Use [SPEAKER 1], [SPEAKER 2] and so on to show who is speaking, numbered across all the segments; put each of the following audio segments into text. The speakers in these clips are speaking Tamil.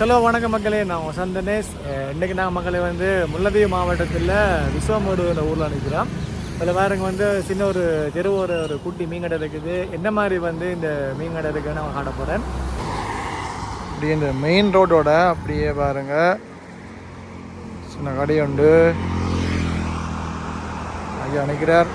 [SPEAKER 1] ஹலோ வணக்கம் மக்களே. நான் வசந்த் தினேஷ். இன்றைக்கி நாங்கள் மக்களே வந்து முல்லதீவு மாவட்டத்தில் விஸ்வமோடு ஊரில் நிற்கிறோம் அதில் வேறங்க வந்து சின்ன ஒரு தெரு ஒரு ஒரு குட்டி மீன் கடை இருக்குது. என்ன மாதிரி வந்து இந்த மீன் கடை இருக்குன்னு நான் காட்ட போகிறேன் அப்படியே இந்த மெயின் ரோடோட அப்படியே பாருங்க. சின்ன கடை உண்டு ஐயா நினைக்கிறார்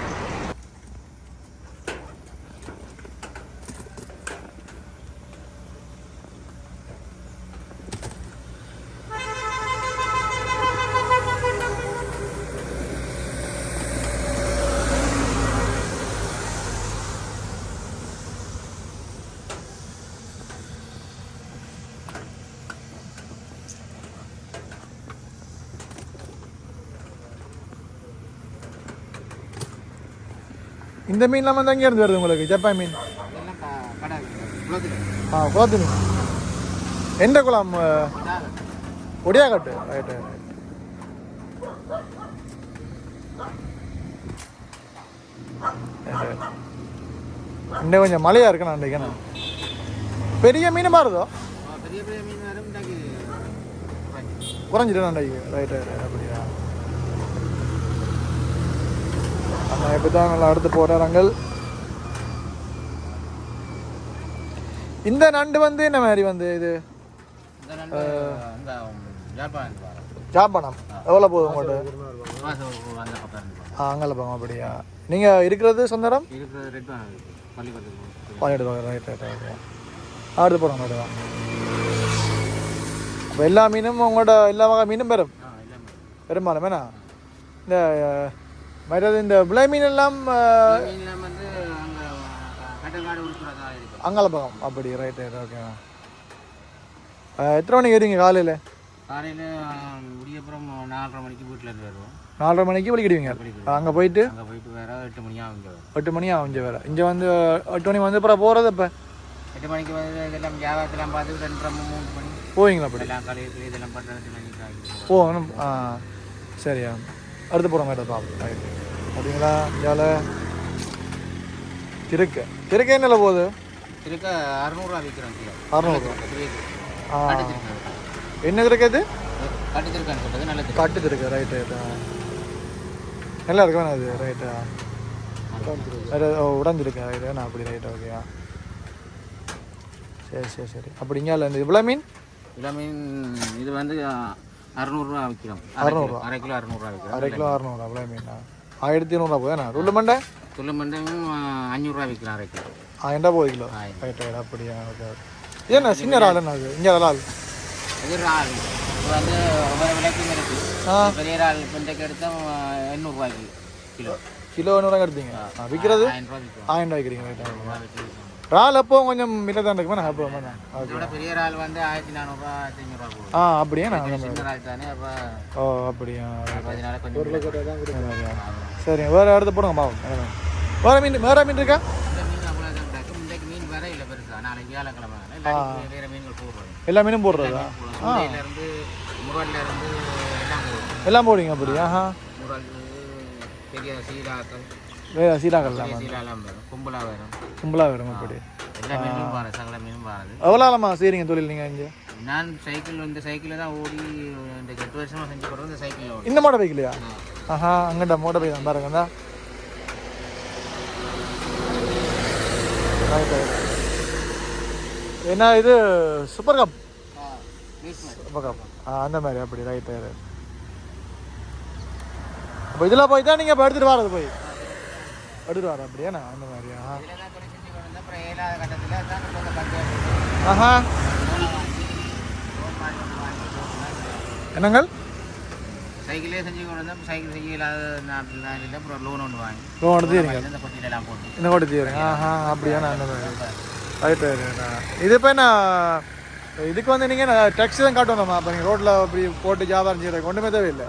[SPEAKER 1] இந்த மீன்லாம் வந்து அங்கே இருந்து வருது உங்களுக்கு ஜப்பான் மீன். ஆ குளத்து மீன். எந்த குளம் ஒடியாக்கட்டு ரைட் ரைட் இன்னும் கொஞ்சம் மழையாக இருக்கு நான் நினைக்கிறேன். பெரிய மீன் மாறுதோ
[SPEAKER 2] மீன்
[SPEAKER 1] குறைஞ்சிட்டு நான் நினைக்கிறேன். ரைட் ரைட் அப்படியா? நம்ம எப்படி தான் நல்லா அடுத்து போகிறாங்கள் இந்த நண்டு வந்து என்ன மாதிரி வந்து இது. ஜாப்பானம் எவ்வளோ போகுது உங்கள்கிட்ட அங்கே போங்க அப்படியா. நீங்கள் இருக்கிறது சொந்த இடம்
[SPEAKER 2] இருக்கிறது ரெட்
[SPEAKER 1] ரைட் ரைட் அடுத்து போகிறோம் மேடம் தான் எல்லா மீனும் உங்களோட எல்லா வகை மீனும் பெறும்? பெரும்பாலும் வேணா இந்த மற்றது இந்த விளை மீன் எல்லாம் அஹ்,
[SPEAKER 2] மீன்லாம் வந்து அங்கே கட்டங்காடு உடுப்புறதா இருக்கு.
[SPEAKER 1] அங்கால பக்கம் அப்படி ரைட் ரைட் ஓகே எத்தனை மணிக்கு வருவீங்க காலையில்?
[SPEAKER 2] காலையில் முடியப்புறம் நாலரை மணிக்கு வீட்டில் இருந்து வருவோம்.
[SPEAKER 1] நாலரை மணிக்கு வலிக்கிடுவீங்க அங்கே போயிட்டு?
[SPEAKER 2] அங்கே போயிட்டு வேற எட்டு மணி ஆகும்
[SPEAKER 1] எட்டு மணி ஆகும் வேறு இங்கே வந்து எட்டு மணி வந்து அப்புறம் போகிறது இப்போ
[SPEAKER 2] எட்டு மணிக்கு வந்து இதெல்லாம் வியாபாரத்தெல்லாம் பார்த்து ரெண்டரை மூணு மணி
[SPEAKER 1] போவீங்களா அப்படி?
[SPEAKER 2] எல்லாம் கலையில் இதெல்லாம் பண்ணுறது
[SPEAKER 1] ஓ ஆ சரியா. அடுத்து போகிறோம் மேடம் பாப்போம் ரைட் அப்படிங்களா? இந்தியாவில் திருக்க. திருக்க என்னல போகுது?
[SPEAKER 2] இருக்க அறுநூறுவா விற்கிறோம் கிலோ.
[SPEAKER 1] அறநூறு. ஆ.
[SPEAKER 2] கட்டுத்திருக்கான்
[SPEAKER 1] என்ன
[SPEAKER 2] திருக்கு
[SPEAKER 1] கட்டு திருக்கு. ரைட்டு நல்லா இருக்கு வேணா அது? ரைட்டா உடஞ்சிருக்கு ரைட்டு நான் அப்படி? ரைட் ஓகேயா சரி சரி சரி. அப்படி இங்கே இந்த இவ்வளோ மீன்
[SPEAKER 2] இள மீன் இது வந்து அறுநூறுவா விற்கிறோம்
[SPEAKER 1] அறுநூறுவா.
[SPEAKER 2] அரை கிலோ அறுநூறுவா விற்கிறோம்
[SPEAKER 1] அரை கிலோ அறநூறு அவ்வளோ மீனா. ஆயிரத்தி நூறுரூவா போதுண்ணா துள்ளு மண்டை?
[SPEAKER 2] அஞ்சூறுரூவா விற்கிறோம் அரை கிலோ.
[SPEAKER 1] ஆயிரம் போகுது கிலோ?
[SPEAKER 2] ஆயிரம்.
[SPEAKER 1] ரைட் ரைட் அப்படியா? ஓகே ஏண்ணா சின்ன என்ன அது? இங்கே இறால்.
[SPEAKER 2] இது இறால். இது வந்து ஒவ்வொரு விலைக்கும். பெரிய இறால் பிண்டைக்கு எடுத்தோம் எண்ணூறுரூவாய்க்கு கிலோ.
[SPEAKER 1] கிலோ நூறுரூவா எடுத்தீங்க. விற்கிறது
[SPEAKER 2] ஆயிரம் ரூபா
[SPEAKER 1] ரூபாய் விற்கிறீங்க ரைட்
[SPEAKER 2] ரூபா
[SPEAKER 1] இறால் அப்போ கொஞ்சம் மில்ல தான் இருக்குமா நான் அப்போ
[SPEAKER 2] இதோட பெரிய இறால் வந்து ஆயிரத்தி ஐநூறுரூவா போகுது.
[SPEAKER 1] ஆ அப்படியே? நான்
[SPEAKER 2] சின்ன இறால் தானே அப்போ
[SPEAKER 1] ஓ அப்படியா?
[SPEAKER 2] அதனால கொஞ்சம்
[SPEAKER 1] சரிங்க வேறு அடுத்து போடுங்க பாவம் வேறு மீன் வேறு மீன் இருக்கா?
[SPEAKER 2] மீன் வேற இல்லை பெருசா. நாளைக்கு வியாழக்கிழமை வேற மீன்கள் போடுறோம்
[SPEAKER 1] எல்லா மீனும் போடுறதா?
[SPEAKER 2] இருந்து முரல்ல இருந்து எல்லாம் போடுறோம்
[SPEAKER 1] எல்லாம் போடுவீங்க அப்படி ஆஹா.
[SPEAKER 2] முரல் பெரிய சீலாக்கள்
[SPEAKER 1] வேறு சீலாக்கல்லாம்
[SPEAKER 2] பெரிய சீலாலாம் வரும் கும்பலா வரும்
[SPEAKER 1] கும்பலாக வரும் அப்படி
[SPEAKER 2] எல்லா மீனும் பாரு சகல மீனும் பாருது
[SPEAKER 1] எவ்வளோ ஆளமா செய்கிறீங்க தொழில் நீங்கள் இங்கே?
[SPEAKER 2] நான் சைக்கிள் இந்த சைக்கிளில் தான் ஓடி இந்த எட்டு வருஷமா செஞ்சு போடுறது இந்த சைக்கிளில்
[SPEAKER 1] இந்த மோட்டர் பைக்லையா ஆஹா அங்கிட்ட மோட்டர் பைக் தான் பாருங்க right. என்ன இது சூப்பர் கப்? Super cup. அந்த மாதிரி அப்படி ரைட் அப்போ இதில் போய் தான் நீங்கள் இப்போ எடுத்துகிட்டு வரது போய். எடுத்துகிட்டு வர அப்படியாண்ணா அந்த மாதிரியா?
[SPEAKER 2] இந்த பஞ்சாயத்து
[SPEAKER 1] ஆஹா. என்னங்கள்?
[SPEAKER 2] சைக்கிளே செஞ்சு கொண்டு வந்தேன் சைக்கிள் செய்ய இல்லாத நாட்டில் தான் இல்லை. அப்புறம் லோன் ஒன்று வாங்கி.
[SPEAKER 1] லோன் எடுத்துக்கிறீங்க
[SPEAKER 2] இந்த பொட்டியில எல்லாம் போட்டு.
[SPEAKER 1] இந்த கோட்டை தீவிரங்க ஆஹா. அப்படியாண்ணா அந்த மாதிரி. ரைட் ரைட்ண்ணா இது இப்போ என்ன? இதுக்கு வந்து நீங்கள் டேக்ஸி தான் காட்டணுமா அப்போ நீங்கள் ரோட்டில் அப்படி போட்டு வியாபாரம் செய்கிறதுக்கு ஒன்றுமே தேவையில்லை.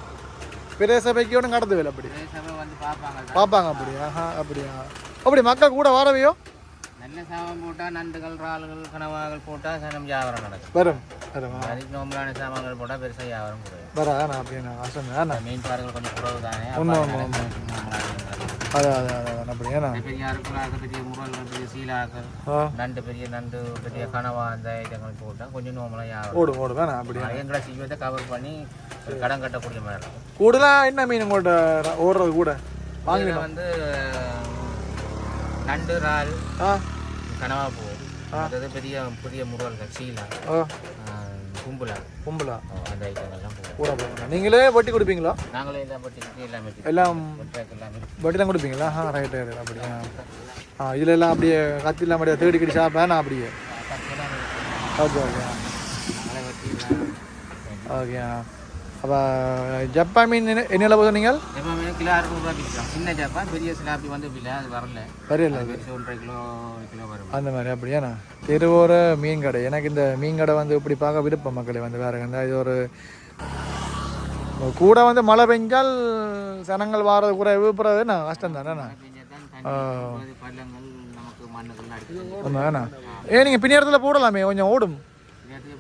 [SPEAKER 1] பெரிய சபைக்கு ஒன்றும் கடத்தவில்லை அப்படி?
[SPEAKER 2] ஒரே சபை வந்து பார்ப்பாங்க
[SPEAKER 1] அப்படி. ஆஹா அப்படியா? அப்படி மக்கள் கூட வரவையோ?
[SPEAKER 2] நல்ல சாமான் போட்டால் நண்டுகள் இறால்கள் கனவாகள் போட்டால் சனம் வியாபாரம் நடக்கும்.
[SPEAKER 1] வரும் வரும்.
[SPEAKER 2] அதுக்கு நோம்பலான சாமான்கள் போட்டால் பெருசாக வியாபாரம் குறையும்
[SPEAKER 1] வரா நான் அப்படியே நான் ஆசை
[SPEAKER 2] மீன் பாறைகள் கொஞ்சம் குறவு தானே
[SPEAKER 1] அது அது அது அது அப்படி ஏன்னா?
[SPEAKER 2] பெரிய அறுக்கலாக பெரிய முரல் பெரிய சீலாக்கள் நண்டு பெரிய நண்டு பெரிய கனவா அந்த ஐட்டங்கள் போட்டால் கொஞ்சம் நோமலாக யாரும்
[SPEAKER 1] ஓடும் ஓடும் வேணாம் அப்படி
[SPEAKER 2] எங்களை சீவத்தை கவர் பண்ணி ஒரு கடன் கட்டக்கூடிய மாதிரி இருக்கும்.
[SPEAKER 1] கூடுதலாக என்ன மீன் உங்கள்கிட்ட ஓடுறது கூட? வாங்கி
[SPEAKER 2] இதுல வந்து நண்டு இறால் கனவா பூ. அடுத்தது பெரிய பெரிய முரல்கள் சீலா. கும்பலா?
[SPEAKER 1] கும்பலா?
[SPEAKER 2] அந்த ஐட்டங்கள்லாம்
[SPEAKER 1] கூட போகணும் நீங்களே வட்டி கொடுப்பீங்களா?
[SPEAKER 2] நாங்களே எல்லாம் பட்டிக்கு எல்லாமே
[SPEAKER 1] எல்லாம் வட்டி தான் கொடுப்பீங்களா? ஆ ரைட் ரைட் அப்படியா? ஆ இதில் எல்லாம் அப்படியே கத்தி இல்லாம அப்படியே தேடி கிடி சாப்பிட்டா நான் அப்படியே? Okay okay.
[SPEAKER 2] வெட்டி
[SPEAKER 1] ஓகே அப்போ ஜப்பான் மீன் என்ன என்னெல்லாம் போதும் நீங்கள்
[SPEAKER 2] எப்பவுமே கிலோ அறுநூறுவா விற்கிறோம். சின்ன ஜப்பான் பெரிய சிலாப்பி வந்து அது வரல. பெருசு ஒன்றரை கிலோ கிலோ வரும்.
[SPEAKER 1] அந்த மாதிரி அப்படியாண்ணா? தெருவோர மீன் கடை. எனக்கு இந்த மீன் கடை வந்து இப்படி பார்க்க விருப்பம் மக்களே வந்து வேற எந்த இது ஒரு கூட வந்து மழை பெஞ்சால் சனங்கள் வாரது கூட விழுப்புறது என்ன கஷ்டம் தானே?
[SPEAKER 2] தான் தண்ணி பள்ளங்கள் நமக்கு மண்ணுகள் அடிக்கிறது
[SPEAKER 1] ஒன்று வேணா ஏ நீங்கள் பின்னேரத்தில் போடலாமே? கொஞ்சம் ஓடும்.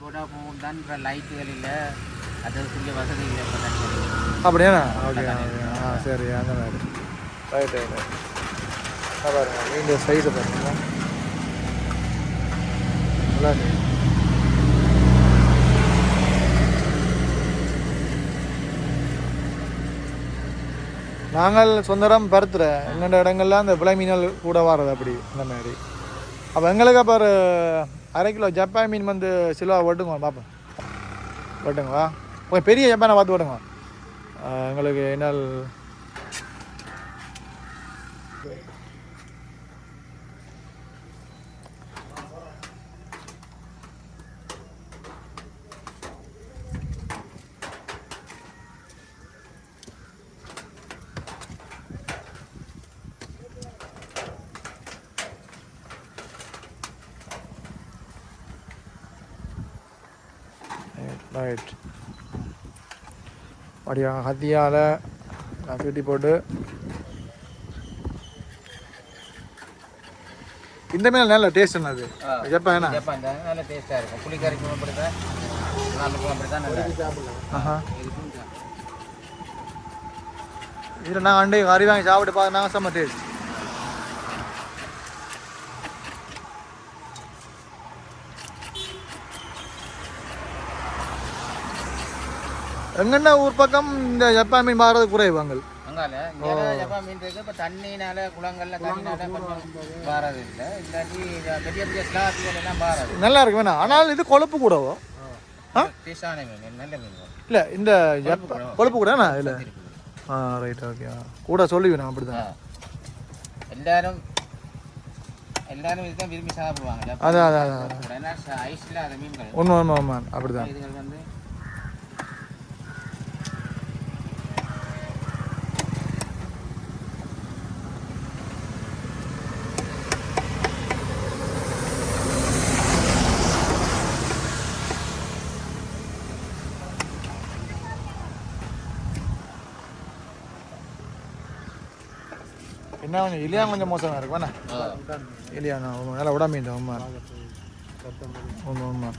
[SPEAKER 2] போட்டால் லைட்டுகள் இல்லை. இப்போ
[SPEAKER 1] அப்படியாண்ணா? Okay okay. ஆ சரி அந்த மாதிரி. ரைட் ரைட் ரைட் பாருங்க மீன் சைஸை பாருங்க. நல்லா இருக்கு. நாங்கள் சொந்தரம் பருத்துற எங்கெண்ட இடங்கள்லாம் அந்த விலை மீன்கள் கூட வர்றது அப்படி இந்த மாதிரி. அப்போ எங்களுக்கு அப்போ ஒரு அரை கிலோ ஜப்பான் மீன் வந்து சிலுவா வெட்டுங்க பார்ப்போம் வெட்டுங்களா ஓகே பெரிய ஜப்பானை பார்த்து விடுங்க. எங்களுக்கு என்னால் ரைட் அப்படியா? ஹத்தியால் தீட்டி போட்டு. இந்த மீன் நல்ல டேஸ்ட் என்னது ஜப்பான் என்ன?
[SPEAKER 2] ஜப்பான் தான். நல்ல டேஸ்ட்டாக இருக்கும். புளிக்கறிக்கும் அப்படி தான் நாளுக்கும் அப்படி தான் நல்லா
[SPEAKER 1] இதில் நாங்கள் அண்டை கறி வாங்கி சாப்பிட்டு பார்த்து நாங்கள் செம்ம டேஸ்ட் எங்கன்னா ஊர் பக்கம் இந்த ஜப்பான் மீன் மாறுறது குறைவாங்கள்
[SPEAKER 2] அங்கால. ஜப்பான் மீன் இருக்கு. இப்போ தண்ணினால குளங்கள்ல தண்ணினால இல்லை. இல்லாட்டி இந்த பெரிய பெரிய ஸ்லாப்பிகள் எல்லாம்
[SPEAKER 1] நல்லா இருக்கு வேணாம் ஆனால் இது கொழுப்பு கூடவோ?
[SPEAKER 2] டேஸ்டான மீன் நல்ல மீன்.
[SPEAKER 1] இல்லை இந்த ஜப்பா கொழுப்பு கூட இதில் ஆ ரைட் ஓகே கூட சொல்லி வேணும் அப்படி
[SPEAKER 2] ஆ.
[SPEAKER 1] தான்
[SPEAKER 2] எல்லாரும் எல்லாரும் இதுதான் விரும்பி சாப்பிடுவாங்க.
[SPEAKER 1] அதான் அதான் அதான்
[SPEAKER 2] கூட. ஏன்னா ஐஸ் இல்லாத மீன்கள்.
[SPEAKER 1] உண்மை உண்மை உண்மை அப்படி கொஞ்சம் இலியா கொஞ்சம் மோசமாக இருக்கு. வேணா இல்லையாண்ணா உண்மை நல்லா விட மீன் உண்மை உண்மை உண்மை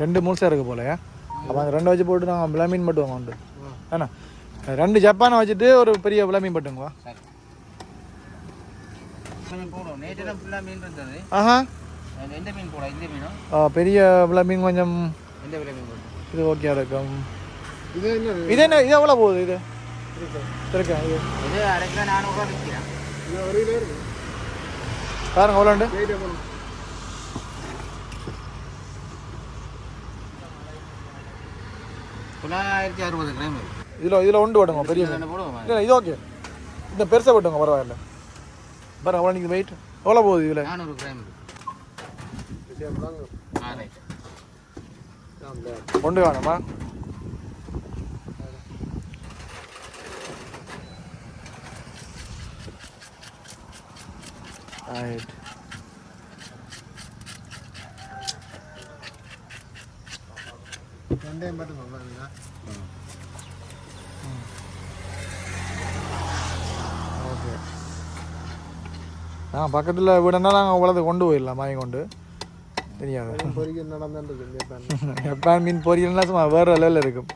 [SPEAKER 1] ரெண்டு முழுசாக இருக்கு போலயா அப்போ அந்த ரெண்டு வச்சு போட்டு நாங்கள் விளமீன் மட்டும் வாங்க உண்டு. ஏண்ணா ரெண்டு ஜப்பானை வச்சுட்டு ஒரு பெரிய விளமீன் பட்டுங்க
[SPEAKER 2] சரி கொஞ்சம் போடும் நேற்று ஃபுல்லாக மீன் இருந்தது
[SPEAKER 1] ஆஹா.
[SPEAKER 2] மீன்
[SPEAKER 1] பெரிய கொஞ்சம்
[SPEAKER 2] மீன் போடும்
[SPEAKER 1] இது ஓகே இருக்கும். இது என்ன இது என்ன இது எவ்வளோ போகுது இது? இருக்கா. இது. பாருங்க எவ்வளோண்டு
[SPEAKER 2] தொள்ளாயிரத்தி அறுபது கிராம்.
[SPEAKER 1] இதில் இதில் ஒன்று போட்டுங்க பெரிய இல்லை இது ஓகே இந்த பெருசாக போட்டுங்க பரவாயில்ல. பாருங்க எவ்வளோ நீங்கள் வெயிட் எவ்வளோ போகுது இதில்?
[SPEAKER 2] நானூறு கிராம்.
[SPEAKER 1] ஒன்று வேணுமா ரைட்
[SPEAKER 3] வெந்தயம் மட்டும் சொல்லுங்க
[SPEAKER 1] ஓகே. நான் பக்கத்தில் வீடுனா நாங்கள் உலகத்தை கொண்டு போயிடலாம் வாங்கி கொண்டு. தெரியாது.
[SPEAKER 3] ஜப்பான்
[SPEAKER 1] மீன் பொரியல்னா சும்மா வேறு லெவலில் இருக்கும்.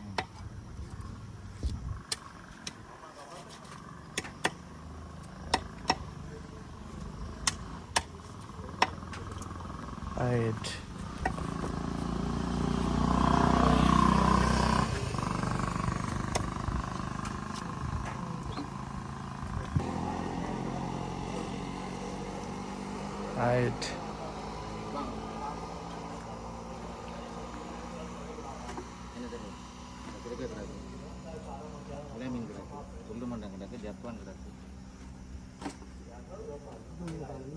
[SPEAKER 1] ரைட்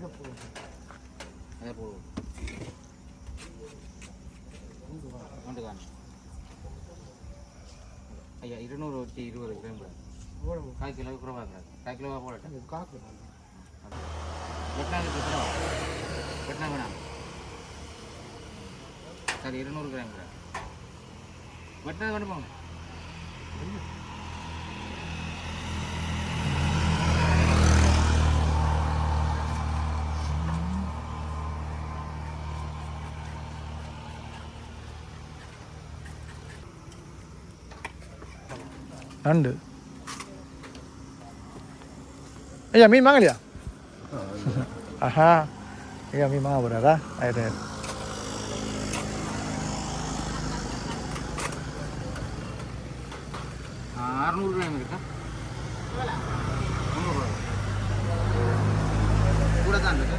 [SPEAKER 2] அதே போடுவோம் கொண்டு காணி ஐயா இருநூறு வச்சு இருபது கிராம் கிடக்கு கால் கிலோ குறைவா கிடக்கு கால் கிலோவாக போடட்டேன்
[SPEAKER 3] காக்கு
[SPEAKER 2] வெட்டினாங்க கிலோ வெட்டினா வேணாம் சரி இருநூறு கிராம் கிடக்கு வெட்டினது கொண்டு போங்க
[SPEAKER 1] நண்டு ஐயா மீன் வாங்கலையா ஆஹா ஐயா மீன் வாங்க போறாரா ஆயிட்டு
[SPEAKER 2] அறுநூறு கிராம் இருக்கா முந்நூறு கூட தான் இருக்கு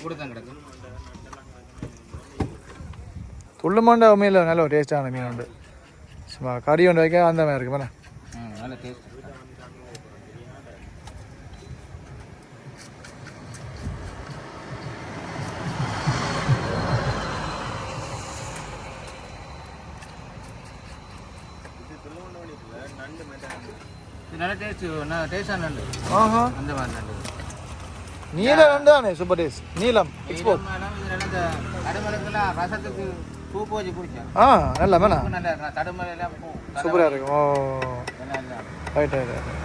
[SPEAKER 2] கூட தான் கிடக்கும்
[SPEAKER 1] துள்ளுமாண்ட உண்மையில் நல்ல ஒரு டேஸ்டான மீன் உண்டு. சும்மா கறி ஒன்று வைக்க அந்த மாதிரி இருக்கு
[SPEAKER 2] நல்ல டேஸ்ட் இது நல்ல டேஸ்ட் நல்ல டேஸ்டான நண்டு.
[SPEAKER 1] ஆஹா.
[SPEAKER 2] அந்த மாதிரி நண்டு.
[SPEAKER 1] நீலம் தானே சூப்பர் டேஸ்ட் நீலம் எக்ஸ்போர்ட்
[SPEAKER 2] ரசத்துக்கு
[SPEAKER 1] ஆ நல்ல
[SPEAKER 2] பூ.
[SPEAKER 1] சூப்பராக இருக்கும். ஓ. ரைட் ரைட் ரைட்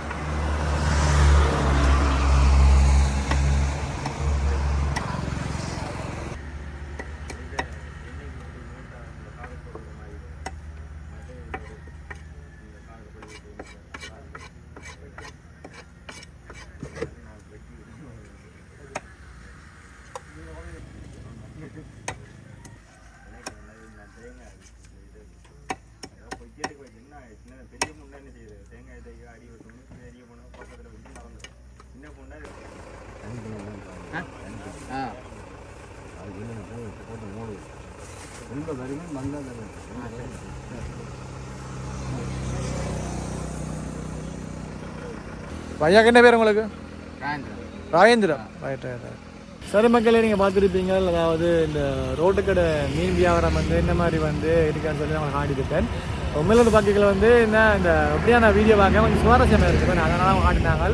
[SPEAKER 1] பையாக்கு என்ன பேர் உங்களுக்கு? ராஜேந்திரம் ரைட் ரைட் ரைட் சரி மக்களே நீங்கள் பார்த்துருப்பீங்க அதாவது இந்த ரோட்டுக்கடை மீன் வியாபாரம் வந்து என்ன மாதிரி வந்து இருக்கான்னு சொல்லி அவங்க காட்டிக்கிட்டேன் உண்மையில பார்க்கல வந்து என்ன இந்த எப்படியான வீடியோ பார்க்க கொஞ்சம் சுவாரஸ்யமாக இருக்குது அதனால அவங்க காட்டினாங்க.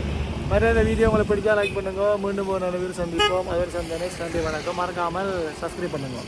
[SPEAKER 1] மற்ற இந்த வீடியோ உங்களுக்கு பிடிச்சா லைக் பண்ணுங்க. மீண்டும் ஒரு நல்ல வீடு சந்திப்போம். அதே சந்தனே நன்றி வணக்கம். மறக்காமல் சப்ஸ்கிரைப் பண்ணுங்க.